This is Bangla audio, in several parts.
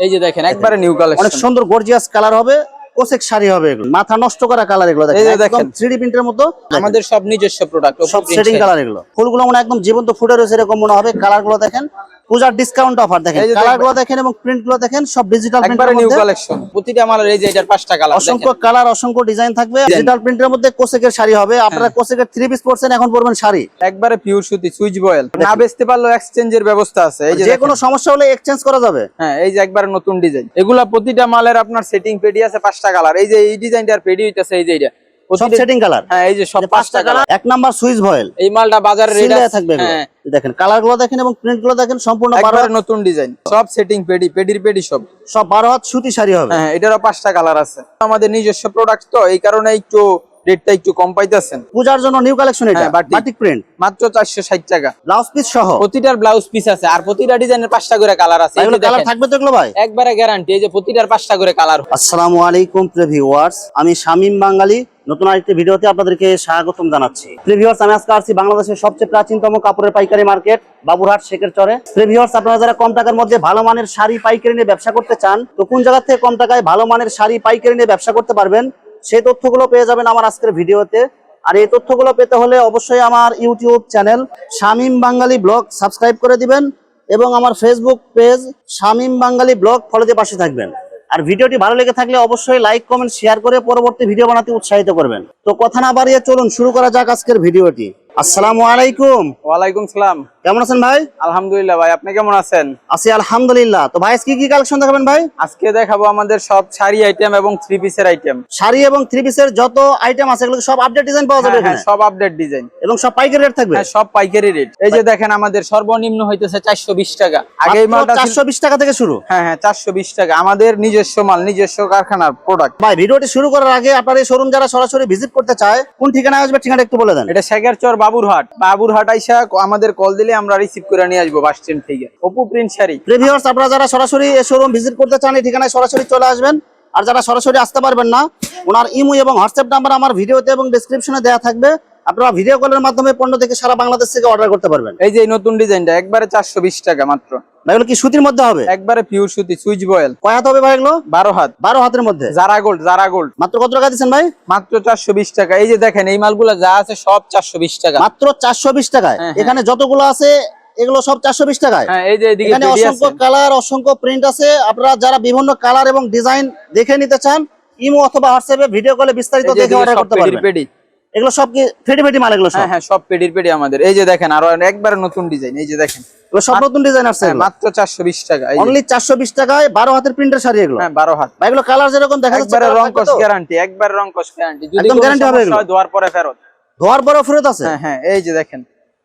এই যে দেখেন একবারে নিউ কালেকশন অনেক সুন্দর গর্জিয়াস কালার হবে কোসেক শাড়ি হবে এগুলো। মাথা নষ্ট করা কালার এগুলো এই যে দেখেন। থ্রিডি প্রিন্টের মতো। আমাদের সব নিজস্ব প্রোডাক্ট সব সেটিং কালার এগুলো। ফুলগুলো মনে একদম জীবন্ত ফুটে রয়েছে এরকম মনে হবে কালারগুলো দেখেন। পূজার ডিসকাউন্ট অফার দেখেন। এই যে কালারগুলো দেখেন এবং প্রিন্টগুলো দেখেন সব ডিজিটাল একবারে প্রিন্টের নিউ কালেকশন প্রতিটা মালের এই যে এটার পাঁচটা কালার অসংখ্য কালার অসংখ্য ডিজাইন থাকবে। ডিজিটাল প্রিন্টের মধ্যে কোসেকের শাড়ি হবে। আপনারা হ্যাঁ। কোসেকের থ্রি পিস পড়ছেন এখন পরবেন শাড়ি। একবারে পিওর সুতি সুইচ বয়েল। না বেচতে পারলেও এক্সচেঞ্জের ব্যবস্থা আছে। এই যে যে কোনো সমস্যা হলে এক্সচেঞ্জ করা যাবে। হ্যাঁ এই যে একবারে নতুন ডিজাইন এগুলা প্রতিটা মালের আপনার সেটিং পেডি আছে পাঁচটা কালার এই যে এই ডিজাইনটার পেডি হইতাছে এই যে এটা সব সেটিং কালার হ্যাঁ এই যে সব পাঁচটা কালার এক নাম্বার সুইচ ভয়েল। এই মালটা বাজারে রেট থাকবে। হ্যাঁ। দেখেন কালারগুলো দেখেন এবং প্রিন্টগুলো দেখেন সম্পূর্ণ বারো নতুন ডিজাইন সব সেটিং পেডি পেডির পেডি সব। সব বারো হাত সুতি শাড়ি হবে। হ্যাঁ এটারও পাঁচটা কালার আছে। আমাদের নিজস্ব প্রোডাক্ট তো এই কারণে একটু রেটটা একটু কম পাইতেছেন। পূজার জন্য নিউ কালেকশন এটা হ্যাঁ, বাটিক। প্রিন্ট মাত্র চারশো ষাট টাকা। ব্লাউজ পিস সহ? প্রতিটার ব্লাউজ পিস আছে আর প্রতিটা ডিজাইনের পাঁচটা করে কালার আছে। এগুলো কালার থাকবে তো এগুলো ভাই? একবারে গ্যারান্টি এই যে প্রতিটার পাঁচটা করে কালার আসসালামু আলাইকুম প্রিভিউয়ার্স আমি শামীম বাঙালি। নতুন আরেকটি ভিডিওতে আপনাদেরকে স্বাগতম জানাচ্ছি। প্রিভিউয়ার্স আমি আজকে আসছি বাংলাদেশের সবচেয়ে প্রাচীনতম কাপড়ের পাইকারি মার্কেট বাবুরহাট শেখের চরে। প্রিভিউয়ার্স আপনারা যারা কম টাকার মধ্যে ভালো মানের শাড়ি পাইকারি নিয়ে ব্যবসা করতে চান তো কোন জায়গা থেকে কম টাকায় ভালো মানের শাড়ি পাইকারি নিয়ে ব্যবসা করতে পারবেন? সেই তথ্যগুলো পেয়ে যাবেন আমার আজকের ভিডিওতে। আর এই তথ্যগুলো পেতে হলে অবশ্যই আমার YouTube channel Shamim Bangali blog subscribe করে দিবেন এবং আমার Facebook page Shamim Bangali blog ফলোতে পাশে থাকবেন। আর ভিডিওটি ভালো লেগে থাকলে অবশ্যই লাইক কমেন্ট শেয়ার করে পরবর্তী ভিডিও বানাতে উৎসাহিত করবেন। তো কথা না বাড়িয়ে চলুন, শুরু করা যাক আজকের ভিডিওটি। আসসালামু আলাইকুম। ওয়ালাইকুম সালাম। কেমন আছেন ভাই? আলহামদুলিল্লাহ ভাই আপনি কেমন আছেন? আছি আলহামদুলিল্লাহ। তো ভাই আজকে কি কি কালেকশন দেখাবেন ভাই? আজকে দেখাবো আমাদের সব শাড়ি আইটেম এবং থ্রি পিসের আইটেম শাড়ি এবং থ্রি পিসের যত আইটেম আছে এগুলো সব আপডেট ডিজাইন পাওয়া যাবে এখানে? সব আপডেট ডিজাইন এবং সব পাইকারি রেট থাকবে? হ্যাঁ সব পাইকারি রেট এই যে দেখেন আমাদের সর্বনিম্ন হইতেছে চারশো বিশ টাকা। আগে এই মালটা ছিল- চারশো বিশ টাকা থেকে শুরু। হ্যাঁ হ্যাঁ চারশো বিশ টাকা। আমাদের নিজস্ব মাল নিজস্ব কারখানার প্রোডাক্ট ভাই ভিডিওটি শুরু করার আগে আপনার এই শোরুম যারা সরাসরি ভিজিট করতে চায় কোন ঠিকানায় আসবে ঠিকানা একটু বলে দেন। এটা শেখারচর বাবুরহাট। বাবুরহাট আইসা আমাদের কল দিলে আমরা রিসিভ করে নিয়ে আসব বাস স্ট্যান্ড থেকে। অপু প্রিন্ট শাড়ি। প্রিভিউয়ার্স আপনারা যারা সরাসরি শোরুম ভিজিট করতে চান, এই ঠিকানায় সরাসরি চলে আসবেন। আর যারা সরাসরি আসতে পারবেন না, ওনার ইমু এবং হোয়াটসঅ্যাপ নাম্বার আমার ভিডিওতে এবং ডিসক্রিপশনে দেওয়া থাকবে। আপনারা ভিডিও কলের মাধ্যমে পণ্য থেকে সারা বাংলাদেশ থেকে অর্ডার করতে পারবেন। এই যে নতুন ডিজাইনটা একবারে চারশো বিশ টাকা মাত্র। এগুলো কি সুতির মধ্যে হবে? একবারে পিওর সুতি সুইচ বয়েল। কয় হাত হবে ভাই এগুলো? বারো হাত। বারো হাতের মধ্যে? জারা গোল্ড জারা গোল্ড মাত্র কত টাকা দিচ্ছেন ভাই? মাত্র চারশো বিশ টাকা। এই যে দেখেন এই মালগুলা যা আছে সব চারশো বিশ টাকা। মাত্র চারশো বিশ টাকায়? হ্যাঁ, হ্যাঁ। এখানে যতগুলো আছে এগুলো সব চারশো বিশ টাকায়? হ্যাঁ এই যে এখানে অসংখ্য কালার অসংখ্য প্রিন্ট আছে। আপনারা যারা বিভিন্ন কালার এবং ডিজাইন দেখে নিতে চান ইমো অথবা হোয়াটসঅ্যাপে ভিডিও কলে বিস্তারিত দেখে অর্ডার করতে পারবেন। এগুলো সব কি ফেটি ফেটি মাল এগুলো সব? হ্যাঁ হ্যাঁ সব পেডির পেডি আমাদের। এই যে দেখেন আরও একবার নতুন ডিজাইন এই যে দেখেন। এগুলো সব নতুন ডিজাইন আসছে হ্যাঁ, মাত্র চারশো বিশ টাকা এই অনলি চারশো বিশ টাকায় বারো হাতের প্রিন্টের শাড়ি এগুলো? হ্যাঁ বারো হাত। ভাই এগুলো কালার যেরকম দেখা যাচ্ছে একবার রং কস গ্যারান্টি একবার রং কস গ্যারান্টি যদি একদম গ্যারান্টি হবে এগুলো? হয় ধোয়ার পরে ফেরত। ধোয়ার পরে ফেরত আছে? হ্যাঁ হ্যাঁ এই যে দেখেন।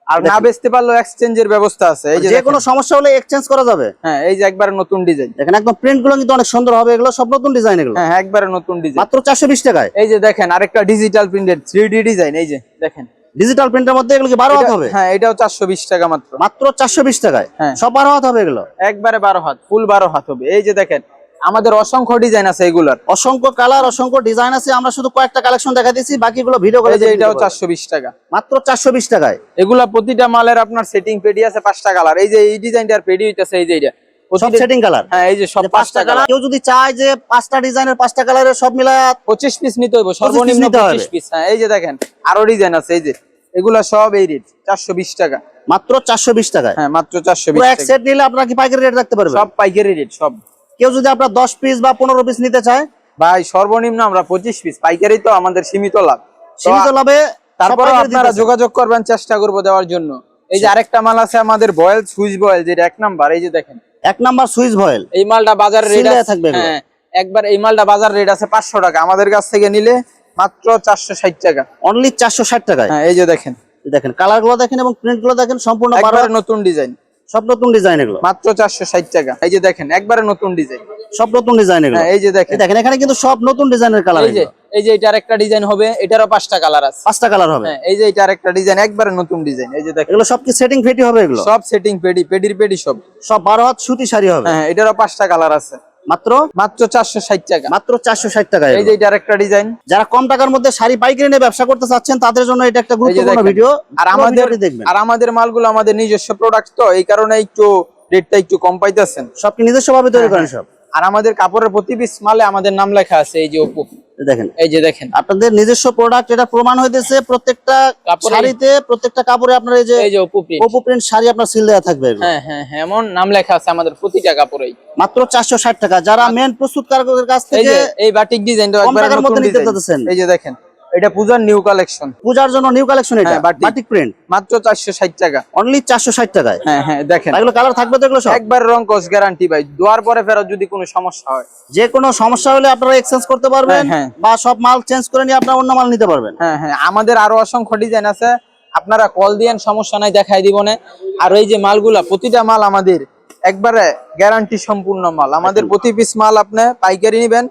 আর না বেচতে পারলেও এক্সচেঞ্জের ব্যবস্থা আছে। এই যে যে কোনো সমস্যা হলে এক্সচেঞ্জ করা যাবে। হ্যাঁ এই যে একবারে নতুন ডিজাইন। দেখেন একদম প্রিন্টগুলো কিন্তু অনেক সুন্দর হবে এগুলো সব নতুন ডিজাইন এগুলো। হ্যাঁ হ্যাঁ, একবারে নতুন ডিজাইন। মাত্র চারশো বিশ টাকায়। এই যে দেখেন আরেকটা digital printed three D design এই যে দেখেন। ডিজিটাল প্রিন্টের মধ্যে এগুলো কি বারো হাত হবে? হ্যাঁ এটাও চারশো বিশ টাকা মাত্র। মাত্র চারশো বিশ টাকায়। হ্যাঁ। সব বারো হাত হবে এগুলো। একবারে বারো হাত ফুল বারো হাত হবে। এই যে দেখেন আমাদের অসংখ্য ডিজাইন আছে এগুলার। অসংখ্য কালার অসংখ্য ডিজাইন আছে আমরা শুধু কয়েকটা কালেকশন দেখা দিচ্ছি বাকিগুলো ভিডিও করে যে এটাও চারশো বিশ টাকা। মাত্র চারশো বিশ টাকায়। এগুলা প্রতিটা মালের আপনার সেটিং পেডি আছে পাঁচটা কালার এই যে এই ডিজাইনটার পেডি হইতেছে এই যে এটা সব সেটিং কালার হ্যাঁ এই যে সব পাঁচটা কালার কেউ যদি চায় যে পাঁচটা ডিজাইনের পাঁচটা কালারের সব মিলায় পঁচিশ পিস নিতে হইব সর্বনিম্ন নিতে হবে। পঁচিশ পিস হ্যাঁ এই যে দেখেন আরও ডিজাইন আছে এই যে। এগুলা সব এই রেট চারশো বিশ টাকা। মাত্র চারশো বিশ টাকায়। হ্যাঁ মাত্র চারশো বিশ এক সেট নিলে আপনারা কি পাইকারি রেট রাখতে পারবেন? সব পাইকারি রেট সব। কেউ যদি আপনার দশ পিস বা পনেরো পিস নিতে চায়? ভাই সর্বনিম্ন আমরা পঁচিশ পিস পাইকারি তো আমাদের সীমিত লাভ। সীমিত লাভে তারপরে আপনারা যোগাযোগ করবেন চেষ্টা করব দেওয়ার জন্য। এই যে আরেকটা মাল আছে আমাদের বয়েল সুইচ বয়েল যেটা এক নাম্বার এই যে দেখেন। এক নাম্বার সুইচ বয়েল। এই মালটা বাজার রেট আছে থাকবে হ্যাঁ একবার এই মালটা বাজার রেট আছে পাঁচশো টাকা। আমাদের কাছ থেকে নিলে মাত্র চারশো ষাট টাকা। অনলি চারশো ষাট টাকায়? হ্যাঁ এই যে দেখেন। দেখেন কালারগুলো দেখেন এবং প্রিন্টগুলো দেখেন সম্পূর্ণ নতুন ডিজাইন সব নতুন ডিজাইন এগুলো? মাত্র চারশো ষাট টাকা। এই যে দেখেন একবারে নতুন ডিজাইন সব নতুন ডিজাইন এগুলো? হ্যাঁ এই যে দেখেন। দেখেন এখানে কিন্তু সব নতুন ডিজাইনের কালার এই যে এই যে এটার একটা ডিজাইন হবে এটারও পাঁচটা কালার আছে। পাঁচটা কালার হবে? হ্যাঁ এই যে এটার একটা ডিজাইন একবারে নতুন ডিজাইন এই যে দেখেন। এগুলো সব কি সেটিং ফেটি হবে এগুলো? সব সেটিং পেডি পেডির পেডি সব। সব বারো হাত সুতি শাড়ি হবে? হ্যাঁ এটারও পাঁচটা কালার আছে। মাত্র? মাত্র চারশো ষাট টাকা। মাত্র চারশো ষাট টাকা এই যে এটার একটা ডিজাইন যারা কম টাকার মধ্যে শাড়ি পাইকারি নিয়ে ব্যবসা করতে চাচ্ছেন তাদের জন্য এটা একটা গুরুত্বপূর্ণ ভিডিও আর আমাদের দেখবেন। আর আমাদের মালগুলো আমাদের নিজস্ব প্রোডাক্ট তো এই কারণে একটু রেটটা একটু কম পাইতেছেন। সব নিজস্ব ভাবে তৈরি করেন সব। আর আমাদের কাপড়ের প্রতি পিস মালে আমাদের নাম লেখা আছে এই যে এই দেখেন। এই যে দেখেন। আপনাদের নিজস্ব প্রোডাক্ট এটা প্রমাণ হইতেছে প্রত্যেকটা শাড়িতে প্রত্যেকটা কাপড়ে আপনার এই যে এই যে অপু প্রিন্ট শাড়ি আপনার সিল দেওয়া থাকবে। হ্যাঁ হ্যাঁ হ্যাঁ এমন নাম লেখা আছে আমাদের প্রতিটা কাপড়েই। মাত্র চারশো ষাট টাকা। যারা মেন প্রস্তুতকারকের কাছ থেকে এই বাটিক ডিজাইনটা একবার মধ্যে নিতে চাচ্ছেন। এই যে দেখেন। এটা পূজার নিউ কালেকশন পূজার জন্য নিউ কালেকশন এটা? হ্যাঁ, বাটিক। প্রিন্ট মাত্র চারশো ষাট টাকা। অনলি চারশো ষাট টাকায়? হ্যাঁ হ্যাঁ দেখেন। এগুলো কালার থাকবে তো এগুলো সব? একবার রং কস গ্যারান্টি ভাই। দোয়ার পরে ফেরত যদি কোনো সমস্যা হয়। যে কোনো সমস্যা হলে আপনারা এক্সচেঞ্জ করতে পারবেন হ্যাঁ, হ্যাঁ। বা সব মাল চেঞ্জ করে নিয়ে আপনারা অন্য মাল নিতে পারবেন। হ্যাঁ হ্যাঁ আমাদের আরও অসংখ্য ডিজাইন আছে। আপনারা কল দিয়েন সমস্যা নাই দেখাই দিব না। আর এই যে মালগুলা প্রতিটা মাল আমাদের একবারে গ্যারান্টি সম্পূর্ণ মাল। আমাদের প্রতি পিস মাল আপনি পাইকারি নেবেন।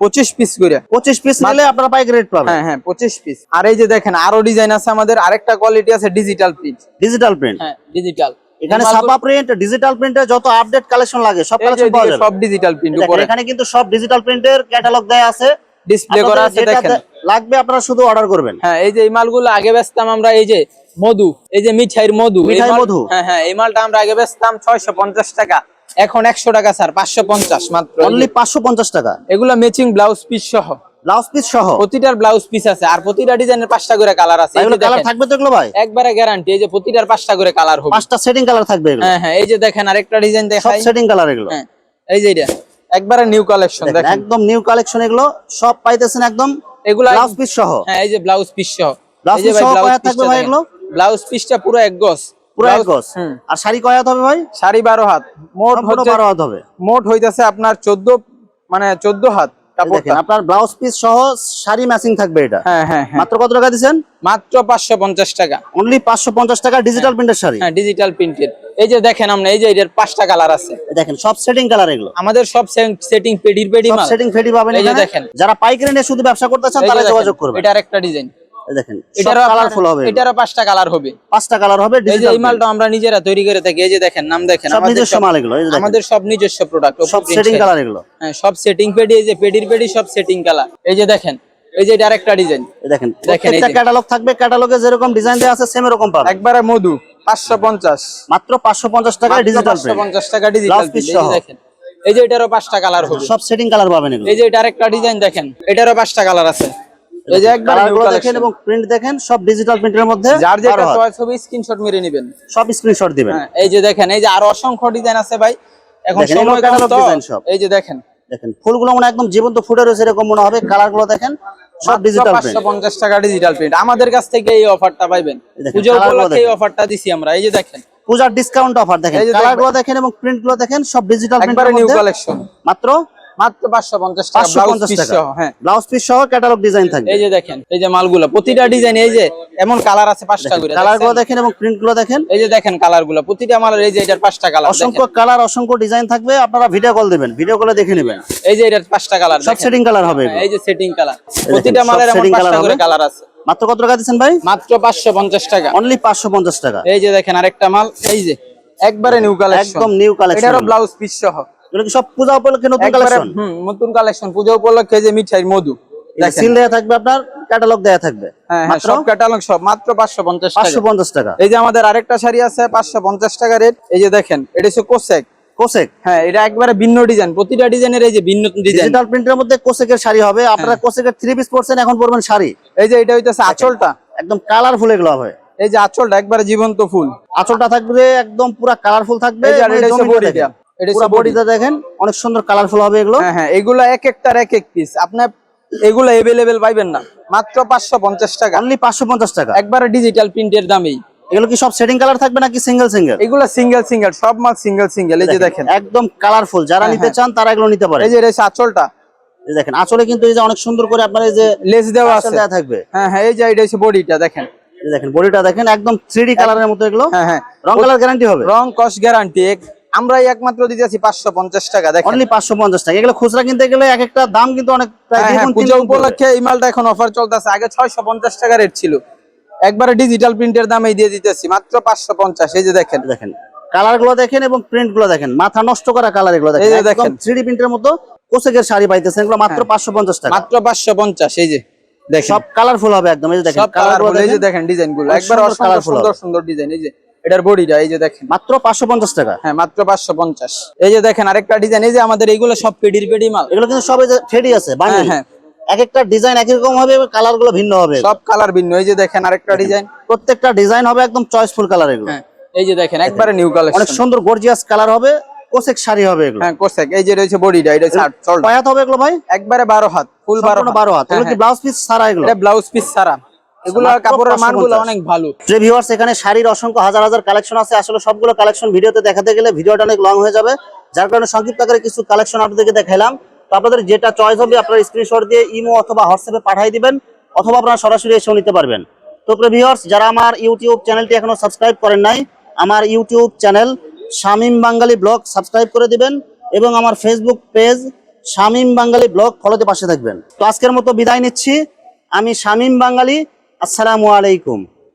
পঁচিশ পিস করে। পঁচিশ পিস নিলে আপনারা পাইকারি রেট পাবেন। হ্যাঁ হ্যাঁ পঁচিশ পিস আর এই যে দেখেন আরও ডিজাইন আছে আমাদের আরেকটা কোয়ালিটি আছে ডিজিটাল প্রিন্ট ডিজিটাল প্রিন্ট হ্যাঁ ডিজিটাল এখানে ছাপা প্রিন্ট ডিজিটাল প্রিন্টে যত আপডেট কালেকশন লাগে সব কালেকশন পাওয়া যাবে। সব ডিজিটাল প্রিন্ট উপরে। এখানে কিন্তু সব ডিজিটাল প্রিন্টের ক্যাটালগ দেয়া আছে। ডিসপ্লে করা আছে দেখেন। লাগবে আপনারা শুধু অর্ডার করবেন। হ্যাঁ এই যে এই মালগুলো আগে বেচতাম আমরা এই যে মধু এই যে মিঠাইয়ের মধু মিঠাই মধু? হ্যাঁ হ্যাঁ এই মালটা আমরা আগে বেচতাম ছয়শো পঞ্চাশ টাকা। এখন একশো টাকা স্যার পাঁচশো পঞ্চাশ মাত্র। অনলি পাঁচশো পঞ্চাশ টাকা? এগুলো ম্যাচিং ব্লাউজ পিস সহ। ব্লাউজ পিস সহ? প্রতিটার ব্লাউজ পিস আছে আর প্রতিটা ডিজাইনের পাঁচটা করে কালার আছে। এগুলো কালার থাকবে তো এগুলো ভাই? একবারে গ্যারান্টি এই যে প্রতিটার পাঁচটা করে কালার হবে। পাঁচটা সেটিং কালার থাকবে এগুলো। হ্যাঁ হ্যাঁ এই যে দেখেন আরেকটা ডিজাইন সব সেটিং কালার এগুলো। হ্যাঁ এই যে এটা একবারে নিউ কালেকশন দেখেন, একদম নিউ কালেকশন এগুলো সব পাইতেছেন একদম এগুলো ব্লাউজ পিস সহ। হ্যাঁ এই যে ব্লাউজ পিস সহ। সহ ব্লাউজ থাকবে ভাই এগুলো? ব্লাউজ পিসটা পুরো এক গজ। পুরো এক গজ। আর শাড়ি কয় হাত হবে ভাই? সাড়ে বারো হাত। মোট বারো হাত হবে। মোট হইতাছে আপনার চোদ্দ মানে চোদ্দ হাত দেখেন আপনার ব্লাউজ পিস সহ শাড়ি ম্যাচিং থাকবে এটা। হ্যাঁ হ্যাঁ হ্যাঁ। মাত্র কত টাকা দিচ্ছেন মাত্র পাঁচশো পঞ্চাশ টাকা। অনলি পাঁচশো পঞ্চাশ টাকা ডিজিটাল প্রিন্টের শাড়ি। হ্যাঁ ডিজিটাল প্রিন্টেড এই যে দেখেন আমরা এই যে এটার পাঁচটা কালার আছে। দেখেন সব সেটিং কালার এগুলো। আমাদের সব সেটিং পেডির পেডি সেটিং ফেডি পাবেন এই যে দেখেন। যারা পাইকারি নিয়ে শুধু ব্যবসা করতে চান তারা যোগাযোগ করবেন। এটার একটা ডিজাইন দেখেন এটারও কালারফুল হবে এটারও পাঁচটা কালার হবে। পাঁচটা কালার হবে এই যে এই মালটা আমরা নিজেরা তৈরি করে থাকি এই যে দেখেন নাম দেখেন আমাদের নিজস্ব সব- মাল এগুলো আমাদের সব নিজস্ব প্রোডাক্ট সব সেটিং কালার এগুলো। হ্যাঁ সব সেটিং পেডি এই যে পেডির পেডি সব সেটিং কালার এই যে দেখেন এই যে আরেকটা ডিজাইন দেখেন দেখেন যে। ক্যাটালগ থাকবে ক্যাটালগে যেরকম ডিজাইন দেওয়া আছে সেম এরকম পাবেন। একবারে মধু পাঁচশো পঞ্চাশ। মাত্র পাঁচশো পঞ্চাশ টাকায় ডিজিটাল পাঁচশো পঞ্চাশ টাকা ডিজিটাল দেখেন এই যে এটারও পাঁচটা কালার হবে। সব সেটিং কালার পাবেন এগুলো। এই যে এটা আরেকটা ডিজাইন দেখেন এটারও পাঁচটা কালার আছে। এই যে একবার কালারগুলো দেখেন এবং প্রিন্ট দেখেন সব ডিজিটাল প্রিন্টের মধ্যে যার যেটা চয়েস হবে স্ক্রিনশট মেরে নেবেন। সব স্ক্রিনশট দিবেন। হ্যাঁ এই যে দেখেন এই যে আরও অসংখ্য ডিজাইন আছে ভাই। এখন সময় design সব। এই যে দেখেন। দেখেন ফুলগুলো মনে একদম জীবন্ত ফুটে রয়েছে এরকম মনে হবে কালারগুলো দেখেন সব ডিজিটাল প্রিন্ট পাঁচশো পঞ্চাশ টাকা ডিজিটাল প্রিন্ট আমাদের কাছ থেকে এই অফারটা পাইবেন। দেখেন, পুজো উপলক্ষে এই অফারটা দিছি আমরা। এই যে দেখেন। পূজার ডিসকাউন্ট অফার দেখেন। এই যে কালারগুলো দেখেন এবং প্রিন্টগুলো দেখেন সব ডিজিটাল একবারে প্রিন্টের নিউ কালেকশন মাত্র মাত্র পাঁচশো পঞ্চাশ টাকা পাঁচশো ব্লাউজ পিস সহ হ্যাঁ। ব্লাউজ পিস সহ ক্যাটালগ ডিজাইন থাকবে। এই যে দেখেন এই যে মালগুলো প্রতিটা ডিজাইন এই যে এমন কালার আছে পাঁচটা করে কালারগুলো দেখেন এবং প্রিন্টগুলো দেখেন। এই যে দেখেন কালারগুলো প্রতিটা মালের এই যে এটার পাঁচটা কালার অসংখ্য কালার অসংখ্য ডিজাইন থাকবে আপনারা ভিডিও কল দিবেন ভিডিও কলে দেখে নেবেন। এই যে এটার পাঁচটা কালার সব সেটিং কালার হবে এগুলো। এই যে সেটিং কালার প্রতিটা মালের এমন পাঁচটা করে কালার আছে। মাত্র কত টাকা দিচ্ছেন ভাই? মাত্র পাঁচশো পঞ্চাশ টাকা। অনলি পাঁচশো পঞ্চাশ টাকা। এই যে দেখেন আরেকটা মাল এই যে। একবারে নিউ কালেকশন একদম নিউ কালেকশন এটারও ব্লাউজ পিস সহ। এগুলো কি সব পূজা উপলক্ষে নতুন কালেকশন হুম নতুন কালেকশন পুজো উপলক্ষে যে মিঠাই মধু সিল দেয়া থাকবে আপনার ক্যাটালগ দেয়া থাকবে। হ্যাঁ হ্যাঁ সব ক্যাটালগ সব মাত্র পাঁচশো পঞ্চাশ টাকা। পাঁচশো পঞ্চাশ টাকা। এই যে আমাদের আরেকটা শাড়ি আছে পাঁচশো পঞ্চাশ টাকা রেট এই যে দেখেন এটা হচ্ছে কোসেক। কোসেক? হ্যাঁ এটা একবারে ভিন্ন ডিজাইন প্রতিটা ডিজাইনের এই যে ভিন্ন ডিজাইন ডিজিটাল প্রিন্টের মধ্যে কোসেকের শাড়ি হবে আপনারা হ্যাঁ। কোসেকের থ্রি পিস পরছেন এখন পরবেন শাড়ি। এই যে এটা হইতেছে আঁচলটা। একদম কালারফুল এগুলো হবে। এই যে আঁচলটা একবারে জীবন্ত ফুল। আঁচলটা থাকবে একদম পুরো কালারফুল থাকবে পুরো বডি বডিটা দেখেন অনেক সুন্দর কালারফুল হবে এগুলো। হ্যাঁ হ্যাঁ এগুলা এক একটার এক এক পিস আপনার এগুলো এভেলেবেল পাইবেন না। মাত্র পাঁচশো পঞ্চাশ টাকা। অনলি পাঁচশো পঞ্চাশ টাকা। একবারে ডিজিটাল প্রিন্টের দামেই। এগুলো কি সব সেটিং কালার থাকবে নাকি সিঙ্গেল সিঙ্গেল এগুলা সিঙ্গেল সিঙ্গেল সব মাল সিঙ্গেল সিঙ্গেল এই যে দেখেন একদম কালারফুল যারা হ্যাঁ, নিতে হ্যাঁ। চান তারা এগুলো নিতে পারে এই যে হচ্ছে আঁচলটা। দেখেন আসলে কিন্তু এই যে অনেক সুন্দর করে আপনার এই যে লেস দেওয়া আছে। দেওয়া থাকবে। হ্যাঁ হ্যাঁ এই যে এটা হচ্ছে বডিটা দেখেন। দেখেন বডিটা দেখেন একদম থ্রি কালারের মতো এগুলো। হ্যাঁ হ্যাঁ। রং কালার গ্যারান্টি হবে। রং কস্ট গ্যারান্টি আমরাই একমাত্র দিতেছি পাঁচশো পঞ্চাশ টাকা দেখেন। অনলি পাঁচশো পঞ্চাশ টাকা। এগুলো খুচরা কিনতে গেলে এক একটা দাম কিন্তু অনেক প্রায় হ্যাঁ, হ্যাঁ, পূজা উপলক্ষে এই মালটা এখন অফার চলতেছে। আগে ছয়শো পঞ্চাশ টাকা রেট ছিল। একবারে ডিজিটাল প্রিন্টের দামে দিয়ে দিতেছি মাত্র পাঁচশো পঞ্চাশ। এই যে দেখেন। দেখেন। কালারগুলো দেখেন এবং প্রিন্টগুলো দেখেন। মাথা নষ্ট করা কালার এগুলো দেখেন। দেখেন। থ্রি প্রিন্টের মতো কোসেকের শাড়ি পাইতেছেন। এগুলো মাত্র পাঁচশো পঞ্চাশ টাকা। মাত্র পাঁচশো পঞ্চাশ এই যে দেখেন। সব কালারফুল হবে একদম। এই যে দেখেন কালার কালারফুল এই যে দেখেন। ডিজাইনগুলো। একবার সুন্দর সুন্দর সুন্দর ডিজাইন এই যে। এটার বডিটা এই যে দেখেন। মাত্র পাঁচশো পঞ্চাশ টাকা? হ্যাঁ মাত্র পাঁচশো পঞ্চাশ। এই যে দেখেন আরেকটা ডিজাইন এই যে আমাদের এইগুলো সব পেডির পেডি মাল। এগুলো কিন্তু সবাই ঠেডি আছে হ্যাঁ, এক একটা ডিজাইন রকম হবে কালারগুলো ভিন্ন হবে। সব কালার ভিন্ন। এই যে দেখেন আরেকটা ডিজাইন প্রত্যেকটা ডিজাইন হবে একদম চয়েসফুল কালার এগুলো। হ্যাঁ এই যে দেখেন একবারে নিউ অনেক সুন্দর গর্জিয়াস কালার হবে কোসেক শাড়ি হবে এগুলো। হ্যাঁ কোর্সেক এই যে রয়েছে বডিটা এটা শার্ট চল। কয় হাত হবে এগুলো ভাই? একবারে বারো হাত ফুল বারো সম্পূর্ণ বারো হাত। এগুলো কি ব্লাউজ পিস সারা এগুলো? এটা ব্লাউজ পিস ছাড়া। এগুলো কাপড়ের 550 মানগুলো অনেক ভালো। যে ভিউয়ার্স এখানে শাড়ির অসংখ্য হাজার হাজার কালেকশন আছে। আসলে সবগুলো কালেকশন ভিডিওতে দেখাতে গেলে ভিডিওটা অনেক লং হয়ে যাবে। যার কারণে সংক্ষিপ্ত আকারে কিছু কালেকশন আপনাদেরকে দেখাইলাম। তো আপনাদের যেটা চয়েস হবে আপনারা স্ক্রিনশট দিয়ে ইমো অথবা হোয়াটসঅ্যাপে পাঠিয়ে দিবেন অথবা আপনারা সরাসরি এসেও নিতে পারবেন। তো ভিউয়ার্স যারা আমার ইউটিউব চ্যানেলটি এখনও সাবস্ক্রাইব করেন নাই আমার YouTube channel Shamim Bangali blog subscribe করে দিবেন এবং আমার Facebook page Shamim Bangali blog ফলোতে পাশে থাকবেন। তো আজকের মতো বিদায় নিচ্ছি। আমি শামিম বাঙালি আসসালামু আলাইকুম।